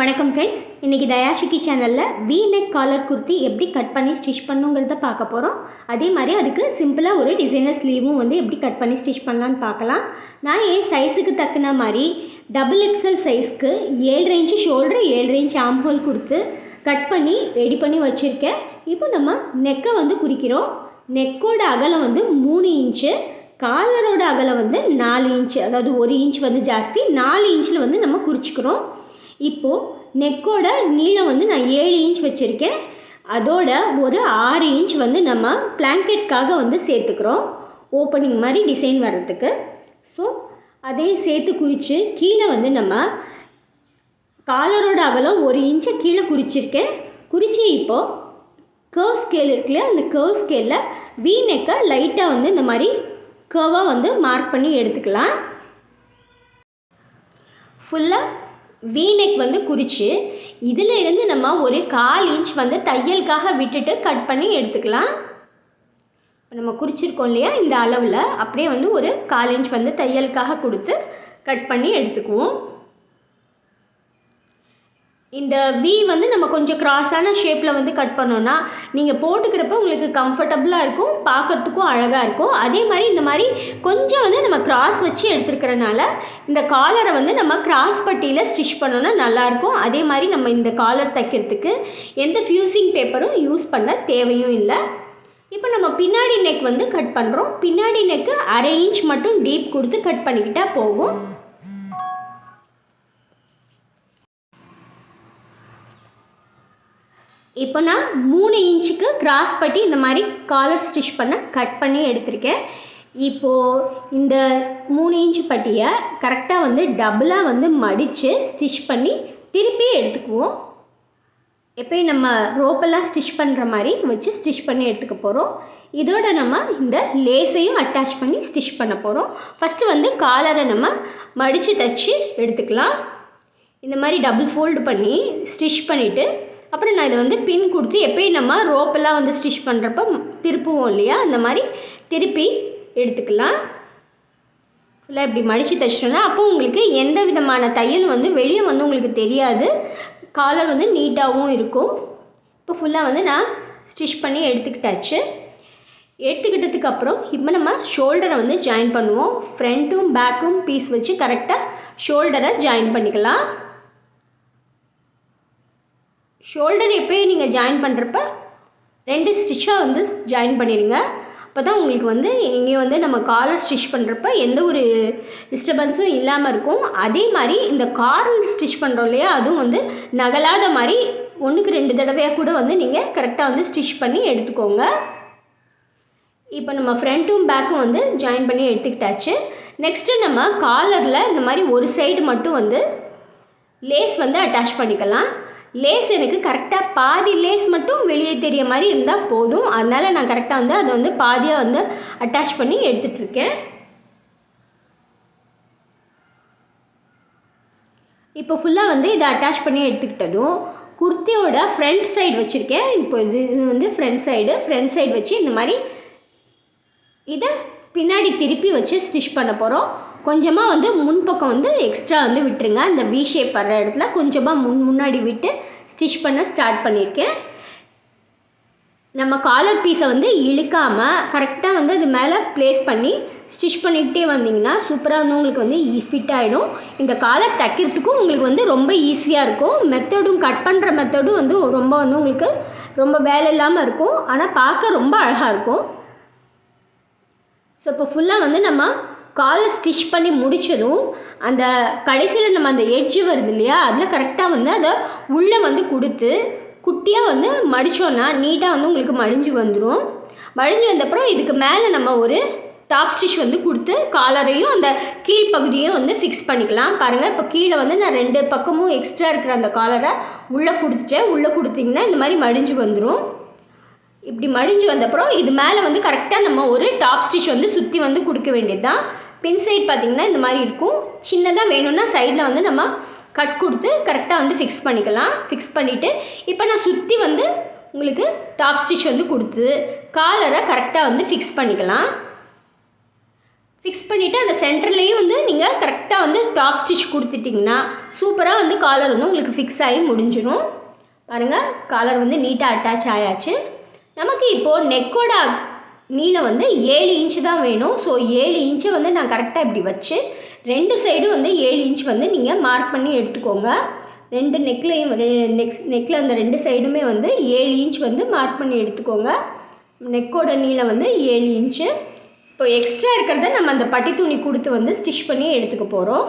வணக்கம் ஃப்ரெண்ட்ஸ் இன்றைக்கி தயாஷிக்கி சேனலில் வி நெக் காலர் குர்த்தி எப்படி கட் பண்ணி ஸ்டிச் பண்ணுங்கிறத பார்க்க போகிறோம் அதே மாதிரி அதுக்கு சிம்பிளாக ஒரு டிசைனர் ஸ்லீவும் வந்து எப்படி கட் பண்ணி ஸ்டிச் பண்ணலான்னு பார்க்கலாம். நான் என் சைஸுக்கு தக்குன மாதிரி டபுள் எக்ஸல் சைஸ்க்கு ஏழு ரேஞ்சு ஷோல்டர் ஏழு இன்ச் ஆம் ஹோல் கொடுத்து கட் பண்ணி ரெடி பண்ணி வச்சுருக்கேன். இப்போ நம்ம நெக்கை வந்து குறிக்கிறோம். நெக்கோட அகலம் வந்து மூணு இன்ச்சு காலரோட அகலம் வந்து நாலு இன்ச்சு அதாவது ஒரு இன்ச் வந்து ஜாஸ்தி நாலு இன்ச்சில் வந்து நம்ம குறிச்சிக்கிறோம். இப்போது நெக்கோட நீளம் வந்து நான் ஏழு இன்ச் வச்சுருக்கேன். அதோட ஒரு ஆறு இன்ச் வந்து நம்ம பிளாங்கெட்காக வந்து சேர்த்துக்கிறோம். ஓப்பனிங் மாதிரி டிசைன் வர்றதுக்கு. ஸோ அதையும் சேர்த்து குறித்து கீழே வந்து நம்ம காலரோட அகலம் ஒரு இன்ச்சை கீழே குறிச்சிருக்கேன். குறித்து இப்போது கர்வ் ஸ்கேல் இருக்குல்லையா அந்த கர்வ் ஸ்கேலில் வி நெக்கை லைட்டாக வந்து இந்த மாதிரி கர்வாக வந்து மார்க் பண்ணி எடுத்துக்கலாம். ஃபுல்லாக வீநெக் வந்து குறித்து இதில் இருந்து நம்ம ஒரு கால் இன்ச் வந்து தையலுக்காக விட்டுட்டு கட் பண்ணி எடுத்துக்கலாம். நம்ம குறிச்சிருக்கோம் இல்லையா இந்த அளவில் அப்படியே வந்து ஒரு கால் இன்ச் வந்து தையலுக்காக கொடுத்து கட் பண்ணி எடுத்துக்குவோம். இந்த வி வந்து நம்ம கொஞ்சம் கிராஸான ஷேப்பில் வந்து கட் பண்ணோன்னா நீங்கள் போட்டுக்கிறப்ப உங்களுக்கு கம்ஃபர்டபுளாக இருக்கும் பார்க்கறதுக்கும் அழகாக இருக்கும். அதே மாதிரி இந்த மாதிரி கொஞ்சம் வந்து நம்ம கிராஸ் வச்சு எடுத்துருக்கிறனால இந்த காலரை வந்து நம்ம கிராஸ் பட்டியில் ஸ்டிச் பண்ணோன்னா நல்லாயிருக்கும் அதே மாதிரி நம்ம இந்த காலர் தைக்கிறதுக்கு எந்த ஃபியூசிங் பேப்பரும் யூஸ் பண்ண தேவையும் இல்லை. இப்போ நம்ம பின்னாடி நெக் வந்து கட் பண்ணுறோம் பின்னாடி நெக்கு அரை இன்ச் மட்டும் டீப் கொடுத்து கட் பண்ணிக்கிட்டால் போகும். இப்போ நான் மூணு இன்ச்சுக்கு கிராஸ் பட்டி இந்த மாதிரி காலர் ஸ்டிச் பண்ண கட் பண்ணி எடுத்திருக்கேன். இப்போது இந்த மூணு இன்ச்சு பட்டியை கரெக்டாக வந்து டபுளாக வந்து மடித்து ஸ்டிச் பண்ணி திருப்பி எடுத்துக்குவோம். எப்பயும் நம்ம ரோப்பெல்லாம் ஸ்டிச் பண்ணுற மாதிரி வச்சு ஸ்டிச் பண்ணி எடுத்துக்க போகிறோம் இதோட நம்ம இந்த லேஸையும் அட்டாச் பண்ணி ஸ்டிச் பண்ண போகிறோம் ஃபஸ்ட்டு வந்து காலரை நம்ம மடித்து தைச்சி எடுத்துக்கலாம். இந்த மாதிரி டபுள் ஃபோல்டு பண்ணி ஸ்டிச் பண்ணிவிட்டு அப்புறம் நான் இதை வந்து பின் கொடுத்து எப்பயும் நம்ம ரோப்பெல்லாம் வந்து ஸ்டிச் பண்ணுறப்ப திருப்புவோம் இல்லையா? அந்த மாதிரி திருப்பி எடுத்துக்கலாம். ஃபுல்லாக இப்படி மடித்து தைச்சிட்டோன்னா அப்போ உங்களுக்கு எந்த விதமான தையல் வந்து வெளியே வந்து உங்களுக்கு தெரியாது. காலர் வந்து நீட்டாகவும் இருக்கும். இப்போ ஃபுல்லாக வந்து நான் ஸ்டிச் பண்ணி எடுத்துக்கிட்டாச்சு. எடுத்துக்கிட்டதுக்கு அப்புறம் இப்போ நம்ம ஷோல்டரை வந்து ஜாயின் பண்ணுவோம். ஃப்ரண்ட்டும் பேக்கும் பீஸ் வச்சு கரெக்டாக ஷோல்டரை ஜாயின் பண்ணிக்கலாம். ஷோல்டர் எப்போயும் நீங்கள் ஜாயின் பண்ணுறப்ப ரெண்டு ஸ்டிச்சாக வந்து ஜாயின் பண்ணிடுங்க அப்போ தான் உங்களுக்கு வந்து இங்கே வந்து நம்ம காலர் ஸ்டிச் பண்ணுறப்ப எந்த ஒரு டிஸ்டர்பன்ஸும் இல்லாமல் இருக்கும். அதே மாதிரி இந்த கார்னர் ஸ்டிச் பண்ணுறோம் இல்லையா அதுவும் வந்து நகலாத மாதிரி ஒன்றுக்கு ரெண்டு தடவையாக கூட வந்து நீங்கள் கரெக்டாக வந்து ஸ்டிச் பண்ணி எடுத்துக்கோங்க. இப்போ நம்ம ஃப்ரண்ட்டும் பேக்கும் வந்து ஜாயின் பண்ணி எடுத்துக்கிட்டாச்சு. நெக்ஸ்ட்டு நம்ம காலரில் இந்த மாதிரி ஒரு சைடு மட்டும் வந்து லேஸ் வந்து அட்டாச் பண்ணிக்கலாம். லேஸ் எனக்கு கரெக்டாக பாதி லேஸ் மட்டும் வெளியே தெரிய மாதிரி இருந்தால் போதும். அதனால் நான் கரெக்டாக வந்து அதை வந்து பாதியாக வந்து அட்டாச் பண்ணி எடுத்துகிட்ருக்கேன் இப்போ ஃபுல்லாக வந்து இதை அட்டாச் பண்ணி எடுத்துக்கிட்டதும் குர்த்தியோட ஃப்ரண்ட் சைடு வச்சுருக்கேன். இப்போ இது வந்து ஃப்ரண்ட் சைடு ஃப்ரண்ட் சைடு வச்சு இந்த மாதிரி இதை பின்னாடி திருப்பி வச்சு ஸ்டிச் பண்ண போகிறோம் கொஞ்சமாக வந்து முன்பக்கம் வந்து எக்ஸ்ட்ரா வந்து விட்டுருங்க. அந்த வி ஷேப் வர்ற இடத்துல கொஞ்சமாக முன் முன்னாடி விட்டு ஸ்டிச் பண்ண ஸ்டார்ட் பண்ணியிருக்கேன் நம்ம காலர் பீஸை வந்து இழுக்காமல் கரெக்டாக வந்து அது மேலே ப்ளேஸ் பண்ணி ஸ்டிச் பண்ணிக்கிட்டே வந்தீங்கன்னா சூப்பராக வந்து உங்களுக்கு வந்து e-, ஃபிட் ஆகிடும் இந்த காலர் தைக்கிறதுக்கும் உங்களுக்கு வந்து ரொம்ப ஈஸியாக இருக்கும். மெத்தடும் கட் பண்ணுற மெத்தடும் வந்து ரொம்ப வந்து உங்களுக்கு ரொம்ப வேலை இல்லாமல் இருக்கும். ஆனால் பார்க்க ரொம்ப அழகாக இருக்கும். ஸோ இப்போ ஃபுல்லாக வந்து நம்ம காலர் ஸ்டிச் பண்ணி முடித்ததும் அந்த கடைசியில் நம்ம அந்த எட்ஜு வருது இல்லையா அதில் கரெக்டாக வந்து அதை உள்ளே வந்து கொடுத்து குட்டியாக வந்து மடித்தோன்னா நீட்டாக வந்து உங்களுக்கு மடிஞ்சு வந்துடும் மடிஞ்சு வந்தப்புறம் இதுக்கு மேலே நம்ம ஒரு டாப் ஸ்டிச் வந்து கொடுத்து காலரையும் அந்த கீழ்ப்பகுதியும் வந்து ஃபிக்ஸ் பண்ணிக்கலாம். பாருங்கள் இப்போ கீழே வந்து நான் ரெண்டு பக்கமும் எக்ஸ்ட்ரா இருக்கிற அந்த காலரை உள்ளே கொடுத்துட்டேன். உள்ளே கொடுத்தீங்கன்னா இந்த மாதிரி மடிஞ்சு வந்துடும் இப்படி மடிஞ்சு வந்தப்புறம் இது மேலே வந்து கரெக்டாக நம்ம ஒரு டாப் ஸ்டிச் வந்து சுற்றி வந்து கொடுக்க வேண்டியது தான் பின் சைட் பார்த்திங்கன்னா இந்த மாதிரி இருக்கும். சின்னதாக வேணும்னா சைடில் வந்து நம்ம கட் கொடுத்து கரெக்டாக வந்து ஃபிக்ஸ் பண்ணிக்கலாம். ஃபிக்ஸ் பண்ணிவிட்டு இப்போ நான் சுற்றி வந்து உங்களுக்கு டாப் ஸ்டிச் வந்து கொடுத்து காலரை கரெக்டாக வந்து ஃபிக்ஸ் பண்ணிக்கலாம். ஃபிக்ஸ் பண்ணிவிட்டு அந்த சென்டர்லேயும் வந்து நீங்கள் கரெக்டாக வந்து டாப் ஸ்டிச் கொடுத்துட்டிங்கன்னா சூப்பராக வந்து காலர் வந்து உங்களுக்கு ஃபிக்ஸ் ஆகி முடிஞ்சிடும் பாருங்கள் காலர் வந்து நீட்டாக அட்டாச் ஆயாச்சு. நமக்கு இப்போது நெக்கோட நீளம் வந்து ஏழு இன்ச்சு தான் வேணும். ஸோ ஏழு இன்ச்சை வந்து நான் கரெக்டாக இப்படி வச்சு ரெண்டு சைடும் வந்து ஏழு இன்ச் வந்து நீங்கள் மார்க் பண்ணி எடுத்துக்கோங்க. ரெண்டு நெக்லையும் நெக்ஸ் நெக்கில் அந்த ரெண்டு சைடுமே வந்து ஏழு இன்ச் வந்து மார்க் பண்ணி எடுத்துக்கோங்க. நெக்கோட நீளம் வந்து ஏழு இன்ச்சு. இப்போ எக்ஸ்ட்ரா இருக்கிறத நம்ம அந்த பட்டி துணி கொடுத்து வந்து ஸ்டிச் பண்ணி எடுத்துக்க போகிறோம்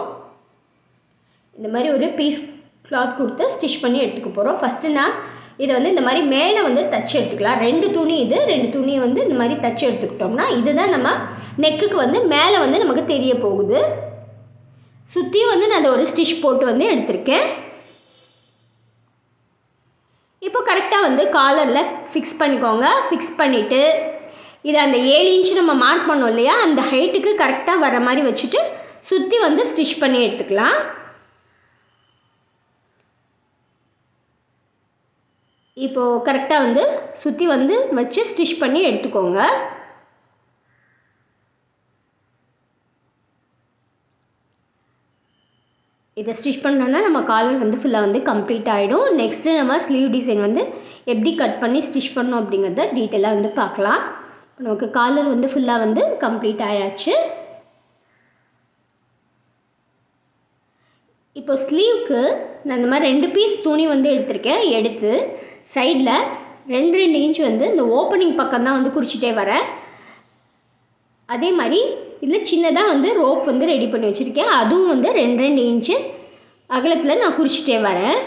இந்த மாதிரி ஒரு பீஸ் கிளாத் கொடுத்து ஸ்டிச் பண்ணி எடுத்துக்க போகிறோம் ஃபஸ்ட்டு நான் இதை வந்து இந்த மாதிரி மேலே வந்து தச்சு எடுத்துக்கலாம். ரெண்டு துணி இது ரெண்டு துணி வந்து இந்த மாதிரி தச்சு எடுத்துக்கிட்டோம்னா இதுதான் நம்ம நெக்குக்கு வந்து மேலே வந்து நமக்கு தெரிய போகுது. சுற்றியும் வந்து நான் அதை ஒரு ஸ்டிச் போட்டு வந்து எடுத்திருக்கேன். இப்போ கரெக்டாக வந்து காலரில் ஃபிக்ஸ் பண்ணிக்கோங்க. ஃபிக்ஸ் பண்ணிவிட்டு இதை அந்த ஏழு இன்ச்சு நம்ம மார்க் பண்ணோம் இல்லையா? அந்த ஹைட்டுக்கு கரெக்டாக வர மாதிரி வச்சுட்டு சுற்றி வந்து ஸ்டிச் பண்ணி எடுத்துக்கலாம். இப்போது கரெக்டாக வந்து சுற்றி வந்து வச்சு ஸ்டிச் பண்ணி எடுத்துக்கோங்க. இதை ஸ்டிச் பண்ணோன்னா நம்ம காலர் வந்து ஃபுல்லாக வந்து கம்ப்ளீட் ஆகிடும் நெக்ஸ்ட்டு நம்ம ஸ்லீவ் டிசைன் வந்து எப்படி கட் பண்ணி ஸ்டிச் பண்ணோம் அப்படிங்கிறத டீட்டெயிலாக வந்து பார்க்கலாம். இப்போ நமக்கு காலர் வந்து ஃபுல்லாக வந்து கம்ப்ளீட் ஆயாச்சு. இப்போ ஸ்லீவ்க்கு நான் இந்த மாதிரி ரெண்டு பீஸ் துணி வந்து எடுத்திருக்கேன். எடுத்து சைடில் ரெண்டு ரெண்டு இன்ச் வந்து இந்த ஓப்பனிங் பக்கம் தான் வந்து குறிச்சிட்டே வரேன் அதே மாதிரி இதில் சின்னதாக வந்து ரோப் வந்து ரெடி பண்ணி வச்சுருக்கேன். அதுவும் வந்து ரெண்டு ரெண்டு இன்ச்சு அகலத்தில் நான் குறிச்சிட்டே வரேன்.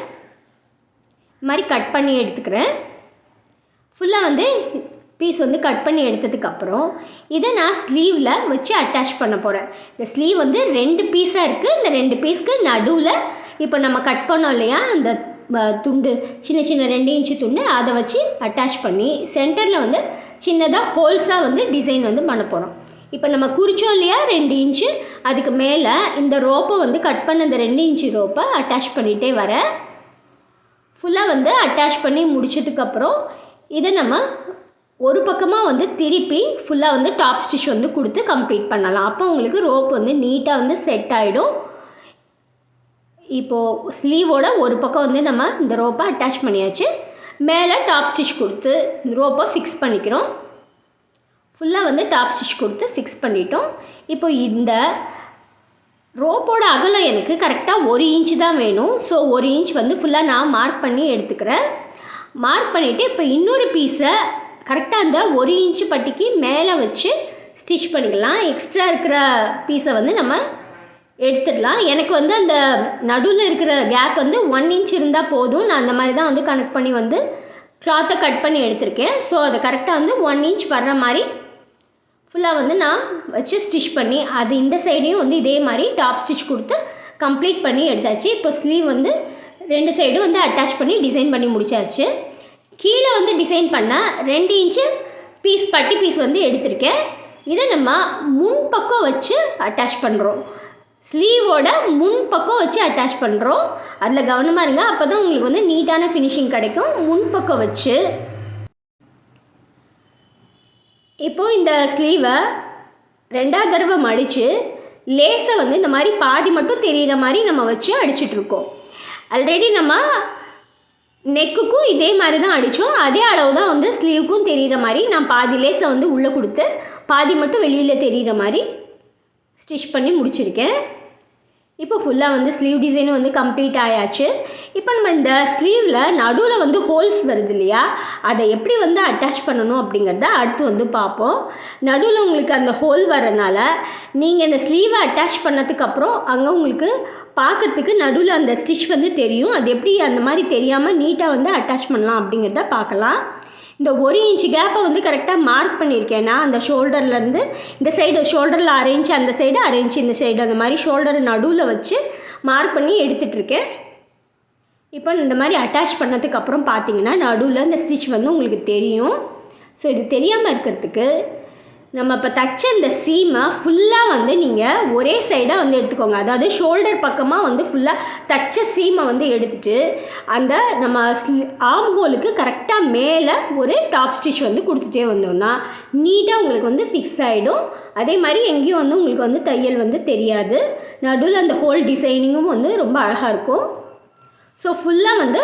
இது மாதிரி கட் பண்ணி எடுத்துக்கிறேன். ஃபுல்லாக வந்து பீஸ் வந்து கட் பண்ணி எடுத்ததுக்கப்புறம் இதை நான் ஸ்லீவில் வச்சு அட்டாச் பண்ண போகிறேன் இந்த ஸ்லீவ் வந்து ரெண்டு பீஸாக இருக்குது இந்த ரெண்டு பீஸ்க்கு நடுவில் இப்போ நம்ம கட் பண்ணோம் இல்லையா? அந்த துண்டு சின்ன சின்ன ரெண்டு இன்ச்சு துண்டு அதை வச்சு அட்டாச் பண்ணி சென்டரில் வந்து சின்னதாக ஹோல்ஸாக வந்து டிசைன் வந்து பண்ண போகிறோம் இப்போ நம்ம குறிச்சோம் இல்லையா ரெண்டு இன்ச்சு? அதுக்கு மேலே இந்த ரோப்பை வந்து கட் பண்ண இந்த ரெண்டு இன்ச்சு ரோப்பை அட்டாச் பண்ணிகிட்டே வரேன் ஃபுல்லாக வந்து அட்டாச் பண்ணி முடிச்சதுக்கப்புறம் இதை நம்ம ஒரு பக்கமாக வந்து திருப்பி ஃபுல்லாக வந்து டாப் ஸ்டிச் வந்து கொடுத்து கம்ப்ளீட் பண்ணலாம். அப்போ உங்களுக்கு ரோப் வந்து நீட்டாக வந்து செட் ஆகிடும் இப்போது ஸ்லீவோட ஒரு பக்கம் வந்து நம்ம இந்த ரோப்பை அட்டாச் பண்ணியாச்சு. மேலே டாப் ஸ்டிச் கொடுத்து ரோப்பை ஃபிக்ஸ் பண்ணிக்கிறோம். ஃபுல்லாக வந்து டாப் ஸ்டிச் கொடுத்து ஃபிக்ஸ் பண்ணிட்டோம். இப்போ இந்த ரோப்போட அகலம் எனக்கு கரெக்டாக ஒரு இன்ச்சு தான் வேணும். ஸோ ஒரு இன்ச் வந்து ஃபுல்லாக நான் மார்க் பண்ணி எடுத்துக்கிறேன். மார்க் பண்ணிவிட்டு இப்போ இன்னொரு பீஸை கரெக்டாக அந்த ஒரு இன்ச்சு பட்டிக்கு மேலே வச்சு ஸ்டிச் பண்ணிக்கலாம். எக்ஸ்ட்ரா இருக்கிற பீஸை வந்து நம்ம எடுத்துடலாம். எனக்கு வந்து அந்த நடுவில் இருக்கிற கேப் வந்து ஒன் இன்ச் இருந்தால் போதும். நான் அந்த மாதிரி தான் வந்து கனெக்ட் பண்ணி வந்து கிளாத்தை கட் பண்ணி எடுத்திருக்கேன். ஸோ அதை கரெக்டாக வந்து ஒன் இன்ச் வர்ற மாதிரி ஃபுல்லாக வந்து நான் வச்சு ஸ்டிச் பண்ணி அது இந்த சைடையும் வந்து இதே மாதிரி டாப் ஸ்டிச் கொடுத்து கம்ப்ளீட் பண்ணி எடுத்தாச்சு. இப்போ ஸ்லீவ் வந்து ரெண்டு சைடும் வந்து அட்டாச் பண்ணி டிசைன் பண்ணி முடிச்சாச்சு. கீழே வந்து டிசைன் பண்ண ரெண்டு இன்ச்சு பீஸ் பட்டி பீஸ் வந்து எடுத்திருக்கேன். இதை நம்ம முன் பக்கம் வச்சு அட்டாச் பண்ணுறோம் ஸ்லீவோட முன் பக்கம் வச்சு அட்டாச் பண்ணுறோம் அதில் கவனமாக இருங்க அப்போ தான் உங்களுக்கு வந்து நீட்டான ஃபினிஷிங் கிடைக்கும். முன் பக்கம் வச்சு. இப்போது இந்த ஸ்லீவை ரெண்டாவது தடவை மடித்து லேஸை வந்து இந்த மாதிரி பாதி மட்டும் தெரிகிற மாதிரி நம்ம வச்சு அடிச்சிட்ருக்கோம் ஆல்ரெடி நம்ம நெக்குக்கும் இதே மாதிரி தான் அடித்தோம் அதே அளவு தான் வந்து ஸ்லீவுக்கும் தெரிகிற மாதிரி நான் பாதி லேஸை வந்து உள்ளே கொடுத்து பாதி மட்டும் வெளியில் தெரிகிற மாதிரி ஸ்டிச் பண்ணி முடிச்சிருக்கேன். இப்போ ஃபுல்லாக வந்து ஸ்லீவ் டிசைனும் வந்து கம்ப்ளீட் ஆயாச்சு. இப்போ நம்ம இந்த ஸ்லீவில் நடுவில் வந்து ஹோல்ஸ் வருது இல்லையா? அதை எப்படி வந்து அட்டாச் பண்ணணும் அப்படிங்கிறத அடுத்து வந்து பார்ப்போம். நடுவில் உங்களுக்கு அந்த ஹோல் வரனால நீங்கள் இந்த ஸ்லீவை அட்டாச் பண்ணதுக்கப்புறம் அங்கே உங்களுக்கு பார்க்குறதுக்கு நடுவில் அந்த ஸ்டிச் வந்து தெரியும். அது எப்படி அந்த மாதிரி தெரியாமல் நீட்டாக வந்து அட்டாச் பண்ணலாம் அப்படிங்கிறத பார்க்கலாம். இந்த ஒரு இன்ச் கேப்பை வந்து கரெக்டாக மார்க் பண்ணியிருக்கேன்னா அந்த ஷோல்டர்லேருந்து இந்த சைடு ஷோல்டரில் அரேஞ்ச் அந்த சைடு அரேஞ்ச் இந்த சைடு அந்த மாதிரி ஷோல்டர் நடுவில் வச்சு மார்க் பண்ணி எடுத்துகிட்ருக்கேன் இப்போ இந்த மாதிரி அட்டாச் பண்ணதுக்கப்புறம் பார்த்தீங்கன்னா நடுவில் இந்த ஸ்டிச் வந்து உங்களுக்கு தெரியும். ஸோ இது தெரியாமல் இருக்கிறதுக்கு நம்ம இப்போ தச்ச இந்த சீமை ஃபுல்லாக வந்து நீங்கள் ஒரே சைடாக வந்து எடுத்துக்கோங்க. அதாவது ஷோல்டர் பக்கமாக வந்து ஃபுல்லாக தச்ச சீமை வந்து எடுத்துட்டு அந்த நம்ம ஆம் ஹோலுக்கு கரெக்டாக மேலே ஒரு டாப் ஸ்டிச் வந்து கொடுத்துட்டே வந்தோம்னா நீட்டாக உங்களுக்கு வந்து ஃபிக்ஸ் ஆகிடும் அதே மாதிரி எங்கேயும் வந்து உங்களுக்கு வந்து தையல் வந்து தெரியாது. நடுவில் அந்த ஹோல் டிசைனிங்கும் வந்து ரொம்ப அழகாக இருக்கும். ஸோ ஃபுல்லாக வந்து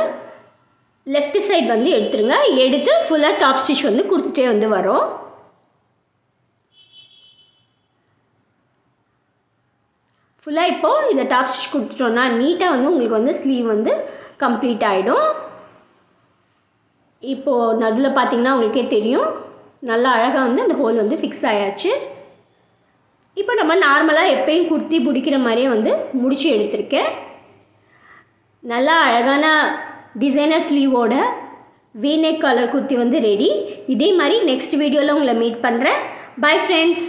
லெஃப்ட் சைட் வந்து எடுத்துருங்க. எடுத்து ஃபுல்லாக டாப் ஸ்டிச் வந்து கொடுத்துட்டே வந்து வரோம். ஃபுல்லாக இப்போது இந்த டாப் ஸ்டிச் கொடுத்துட்டோன்னா நீட்டாக வந்து உங்களுக்கு வந்து ஸ்லீவ் வந்து கம்ப்ளீட் ஆகிடும் இப்போது நடுவில் பார்த்தீங்கன்னா உங்களுக்கே தெரியும். நல்லா அழகாக வந்து அந்த ஹோல் வந்து ஃபிக்ஸ் ஆயாச்சு. இப்போ நம்ம நார்மலாக எப்பயும் குர்த்தி பிடிக்கிற மாதிரியே வந்து முடிச்சு எடுத்திருக்கேன். நல்லா அழகான டிசைனர் ஸ்லீவோட வீநெக் கலர் குர்த்தி வந்து ரெடி இதே மாதிரி நெக்ஸ்ட் வீடியோவில் உங்களை மீட் பண்ணுறேன் பை ஃப்ரெண்ட்ஸ்